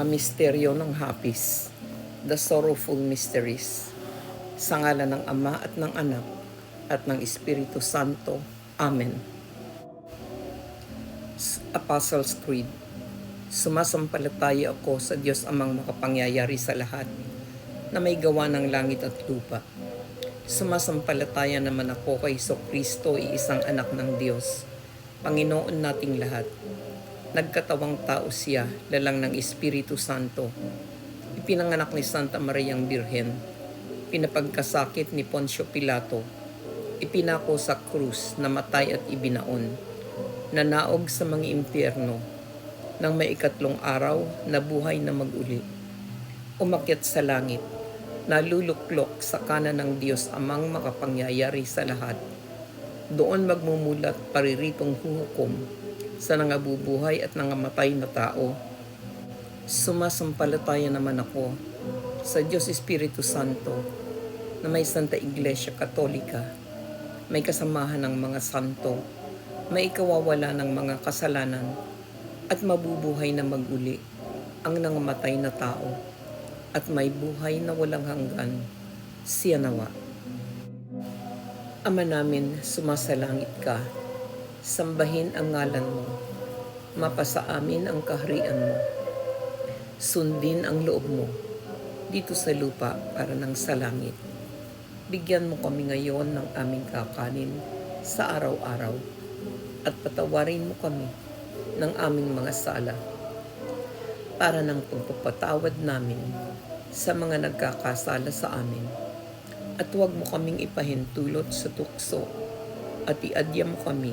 mga misteryo ng hapis, the sorrowful mysteries, sa ngalan ng Ama at ng Anak at ng Espiritu Santo. Amen. Apostles' Creed Sumasampalataya ako sa Diyos amang makapangyayari sa lahat na may gawa ng langit at lupa. Sumasampalataya naman ako kay Iso Kristo, isang anak ng Diyos, Panginoon nating lahat. Nagkatawang tao siya, lalang ng Espiritu Santo. Ipinanganak ni Santa Mariang Birhen. Pinapagkasakit ni Poncio Pilato. Ipinako sa krus, namatay at ibinaon. Nanaog sa mga impyerno. Nang may ikatlong araw, nabuhay na maguli. Umakyat sa langit. Naluluklok sa kanan ng Diyos amang makapangyayari sa lahat. Doon magmumulat pariritong huhukom sa nangabubuhay at nangamatay na tao. Sumasampalataya naman ako sa Diyos Espiritu Santo na may Santa Iglesia Katolika, may kasamahan ng mga santo, may ikawawala ng mga kasalanan, at mabubuhay na maguli ang nangamatay na tao, at may buhay na walang hanggan, siya nawa. Ama namin, sumasalangit ka, sambahin ang ngalan mo, mapasa amin ang kaharian mo, sundin ang loob mo, dito sa lupa para ng sa langit. Bigyan mo kami ngayon ng aming kakanin sa araw-araw. At patawarin mo kami ng aming mga sala. Para ng pagpapatawad namin sa mga nagkakasala sa amin. At huwag mo kaming ipahintulot sa tukso. At iadya mo kami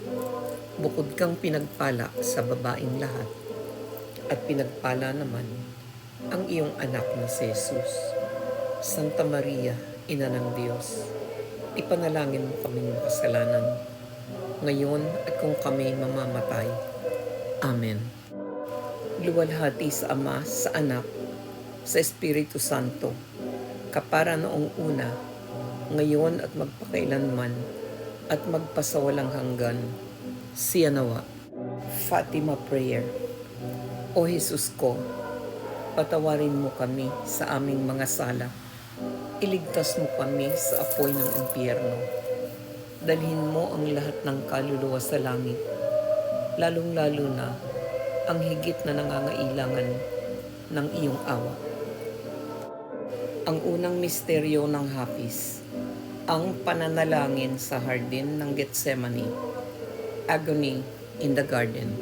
Bukod kang pinagpala sa babaing lahat, at pinagpala naman ang iyong anak na si Jesus. Santa Maria, Ina ng Diyos, ipanalangin mo kaming makasalanan, ngayon at kung kami mamamatay. Amen. Luwalhati sa Ama, sa Anak, sa Espiritu Santo, kapara noong una, ngayon at magpakailanman, at magpasawalang hanggan, siya nawa. Fatima Prayer O Jesus ko, patawarin mo kami sa aming mga sala. Iligtas mo kami sa apoy ng impyerno. Dalhin mo ang lahat ng kaluluwa sa langit, lalong-lalo na ang higit na nangangailangan ng iyong awa. Ang unang misteryo ng hapis, ang pananalangin sa hardin ng Gethsemane, agony in the garden.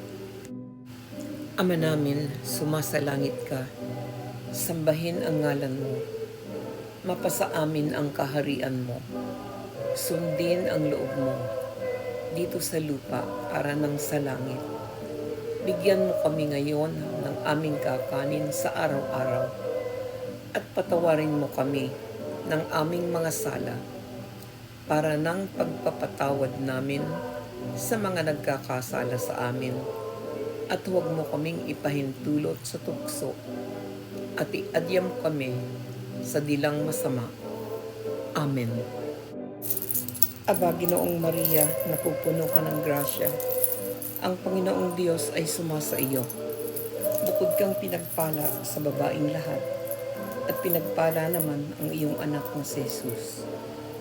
Ama namin, sumasalangit ka, sambahin ang ngalan mo, mapasa amin ang kaharian mo, sundin ang loob mo, dito sa lupa para ng sa langit. Bigyan mo kami ngayon ng aming kakanin sa araw-araw. At patawarin mo kami ng aming mga sala. Para ng pagpapatawad namin sa mga nagkakasala sa amin at huwag mo kaming ipahintulot sa tukso at iadyam kami sa dilang masama. Amen. Aba, Ginoong Maria, napupuno ka ng grasya. Ang Panginoong Diyos ay sumasa iyo. Bukod kang pinagpala sa babaing lahat, at pinagpala naman ang iyong anak na si Jesus.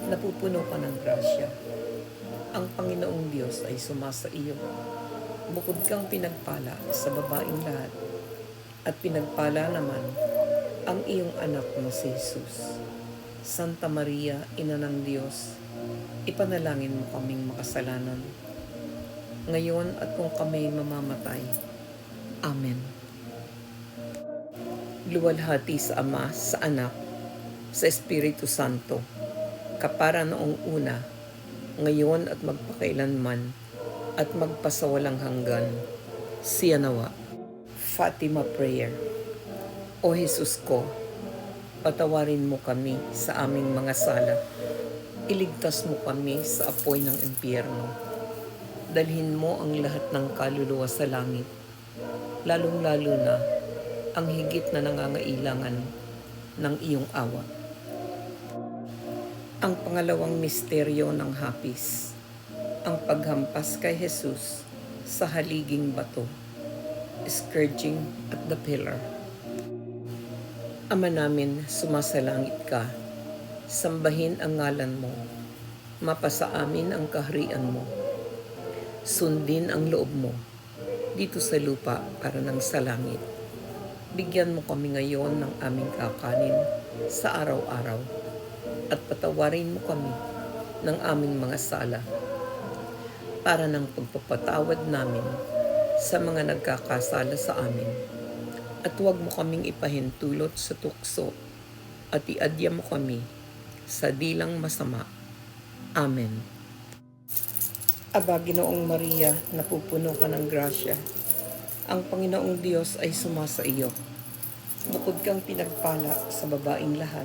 napupuno ka ng grasya. Ang Panginoong Diyos ay sumasa iyo. Bukod kang pinagpala sa babaeng lahat, at pinagpala naman ang iyong anak na si Jesus. Santa Maria, Ina ng Diyos, ipanalangin mo kaming makasalanan, ngayon at kung kami mamamatay. Amen. Luwalhati sa Ama, sa Anak, sa Espiritu Santo, kapara noong una, ngayon at magpakailanman, at magpasawalang hanggan. Siya nawa. Fatima Prayer. O Jesus ko, patawarin mo kami sa aming mga sala. Iligtas mo kami sa apoy ng impyerno. Dalhin mo ang lahat ng kaluluwa sa langit, lalong-lalo na ang higit na nangangailangan ng iyong awa. Ang pangalawang misteryo ng hapis, ang paghampas kay Jesus sa haliging bato, scourging at the pillar. Ama namin, sumasalangit ka, sambahin ang ngalan mo, mapasa amin ang kaharian mo, sundin ang loob mo, dito sa lupa para ng sa langit. Bigyan mo kami ngayon ng aming kakanin sa araw-araw at patawarin mo kami ng aming mga sala para ng pagpapatawad namin sa mga nagkakasala sa amin. At huwag mo kaming ipahintulot sa tukso at iadya mo kami sa dilang masama. Amen. Aba, Ginoong Maria, napupuno ka ng grasya. Ang Panginoong Diyos ay sumasa iyo. Bukod kang pinagpala sa babaing lahat,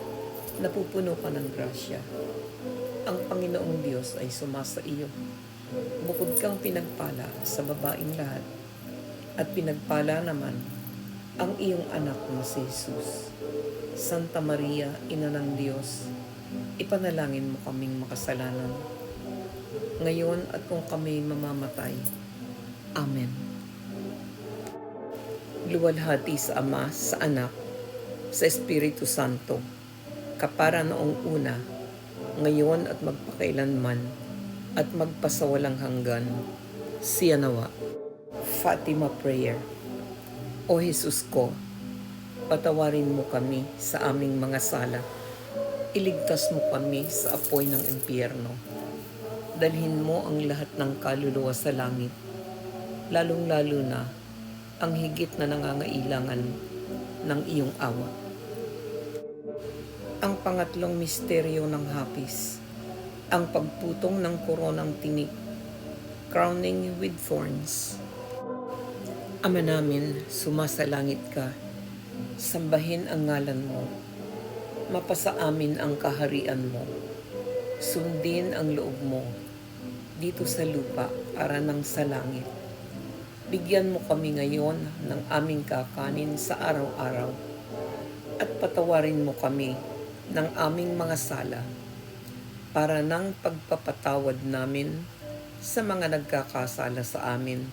napupuno ka ng grasya. Ang Panginoong Diyos ay sumasa iyo. Bukod kang pinagpala sa babaing lahat, at pinagpala naman ang iyong anak na si Jesus. Santa Maria, Ina ng Diyos, ipanalangin mo kaming makasalanan, ngayon at kung kami mamamatay. Amen. Luwalhati sa Ama, sa Anak, sa Espiritu Santo, kapara noong una, ngayon at magpakailanman, at magpasawalang hanggan. Siya nawa. Fatima Prayer O Jesus ko, patawarin mo kami sa aming mga sala. Iligtas mo kami sa apoy ng impyerno. Dalhin mo ang lahat ng kaluluwa sa langit, lalong-lalo na ang higit na nangangailangan ng iyong awa. Ang pangatlong misteryo ng hapis, ang pagputong ng koronang tinik, crowning with thorns. Ama namin, sumasalangit ka, sambahin ang ngalan mo, mapasa amin ang kaharian mo, sundin ang loob mo, dito sa lupa para nang sa langit. Bigyan mo kami ngayon ng aming kakanin sa araw-araw. At patawarin mo kami ng aming mga sala para ng pagpapatawad namin sa mga nagkakasala sa amin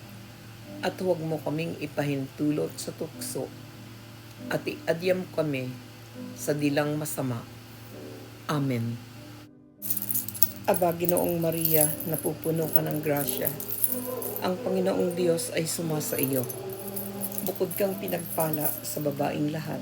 at huwag mo kaming ipahintulot sa tukso at iadyam kami sa dilang masama. Amen. Aba, Ginoong Maria, napupuno ka ng grasya. Ang Panginoong Diyos ay sumasa iyo. Bukod kang pinagpala sa babaing lahat,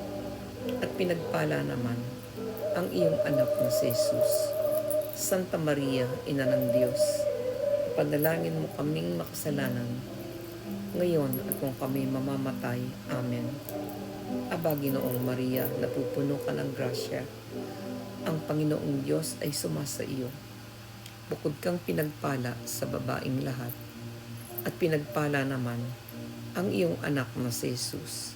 at pinagpala naman ang iyong anak na si Jesus. Santa Maria, Ina ng Diyos, ipanalangin mo kaming makasalanan, ngayon at kung kami mamamatay. Amen. Aba, Ginoong Maria, napupuno ka ng grasya. Ang Panginoong Diyos ay sumasa iyo. Bukod kang pinagpala sa babaing lahat, at pinagpala naman ang iyong anak na si Jesus.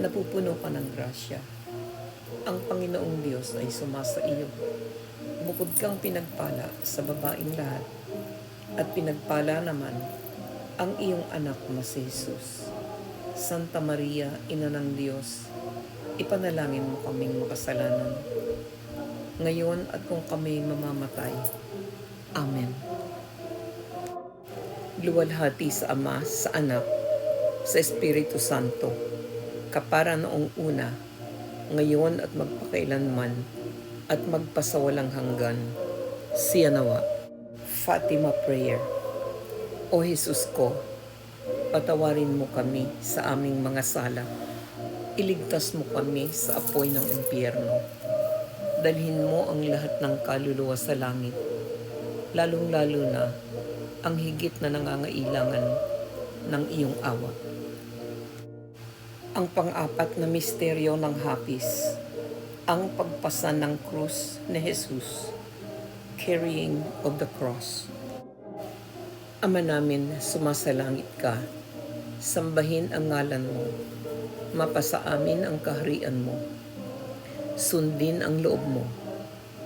napupuno ka ng grasya. Ang Panginoong Diyos ay sumasa iyo. Bukod kang pinagpala sa babaing lahat, at pinagpala naman ang iyong anak na si Jesus. Santa Maria, Ina ng Diyos, ipanalangin mo kaming makasalanan. Ngayon at kung kami mamamatay. Amen. Luwalhati sa Ama, sa Anak, sa Espiritu Santo, kapara noong una, ngayon at magpakailanman, at magpasawalang hanggan. Siya nawa. Fatima Prayer. O Jesus ko, patawarin mo kami sa aming mga sala. Iligtas mo kami sa apoy ng impyerno. Dalhin mo ang lahat ng kaluluwa sa langit, lalong-lalo na ang higit na nangangailangan ng iyong awa. Ang pang-apat na misteryo ng hapis, ang pagpasan ng krus ni Jesus, carrying of the cross. Ama namin, sumasalangit ka, sambahin ang ngalan mo, mapasa amin ang kaharian mo, sundin ang loob mo,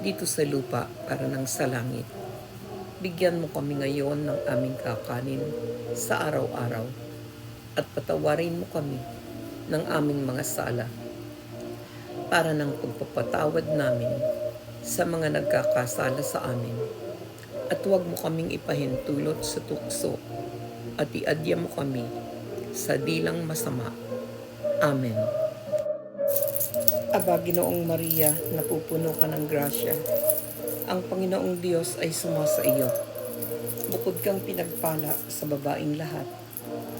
dito sa lupa para ng sa langit. Bigyan mo kami ngayon ng aming kakanin sa araw-araw. At patawarin mo kami ng aming mga sala para ng pagpapatawad namin sa mga nagkakasala sa amin. At huwag mo kaming ipahintulot sa tukso at iadya mo kami sa dilang masama. Amen. Aba, Ginoong Maria, napupuno ka ng grasya. Ang Panginoong Diyos ay sumasa iyo. Bukod kang pinagpala sa babaing lahat,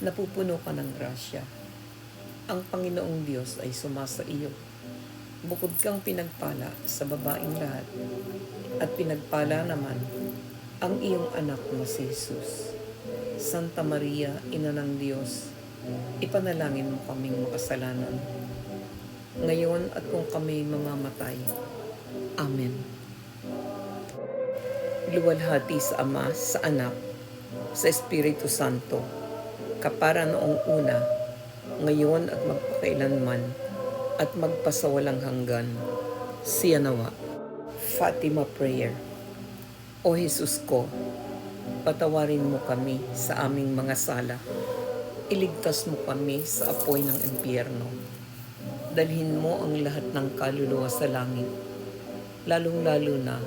napupuno ka ng grasya. Ang Panginoong Diyos ay sumasa iyo. Bukod kang pinagpala sa babaing lahat, at pinagpala naman ang iyong anak na si Jesus. Santa Maria, Ina ng Diyos, ipanalangin mo kaming makasalanan. Ngayon at kung kami mamamatay. Amen. Luwalhati sa Ama, sa Anak, sa Espiritu Santo, kapara noong una, ngayon at magpakailanman, at magpasawalang hanggan. Siya nawa. Fatima Prayer. O Jesus ko, patawarin mo kami sa aming mga sala. Iligtas mo kami sa apoy ng impyerno. Dalhin mo ang lahat ng kaluluwa sa langit, lalong-lalo na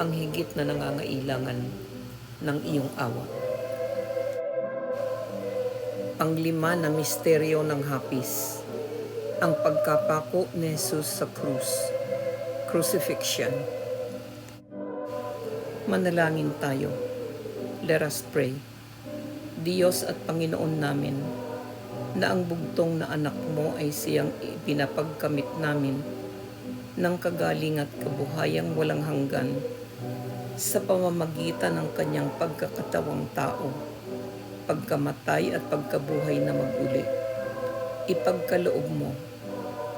ang higit na nangangailangan ng iyong awa. Ang lima na misteryo ng hapis, ang pagkapako ni Jesus sa krus, crucifixion. Manalangin tayo. Let us pray. Diyos at Panginoon namin, na ang bugtong na anak mo ay siyang ipinapagkamit namin ng kagaling at kabuhayang walang hanggan sa pamamagitan ng kanyang pagkakatawang tao, pagkamatay at pagkabuhay na maguli. Ipagkaloob mo,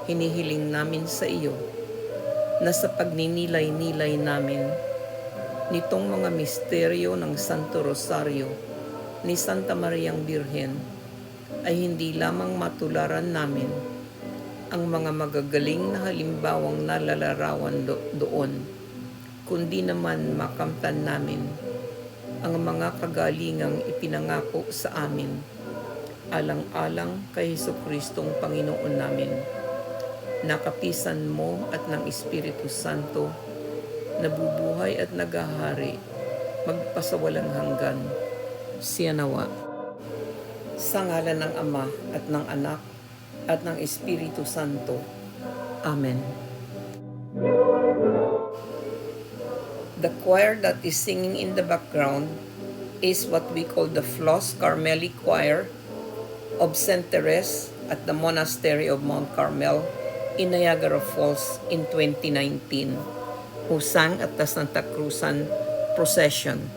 hinihiling namin sa iyo na sa pagninilay-nilay namin nitong mga misteryo ng Santo Rosario ni Santa Mariang Birhen ay hindi lamang matularan namin ang mga magagaling na halimbawang nalalarawan do- doon, kundi naman makamtan namin ang mga kagalingang ipinangako sa amin, alang-alang kay Heso Kristong Panginoon namin. Nakapisan mo at ng Espiritu Santo, nabubuhay at nagahari, magpasawalang hanggan. Siya nawa. Sa ngalan ng Ama at ng Anak at ng Espiritu Santo. Amen. The choir that is singing in the background is what we call the Floss Carmeli Choir of St. Therese at the Monastery of Mount Carmel in Niagara Falls in 2019, who sang at the Santa Cruzan procession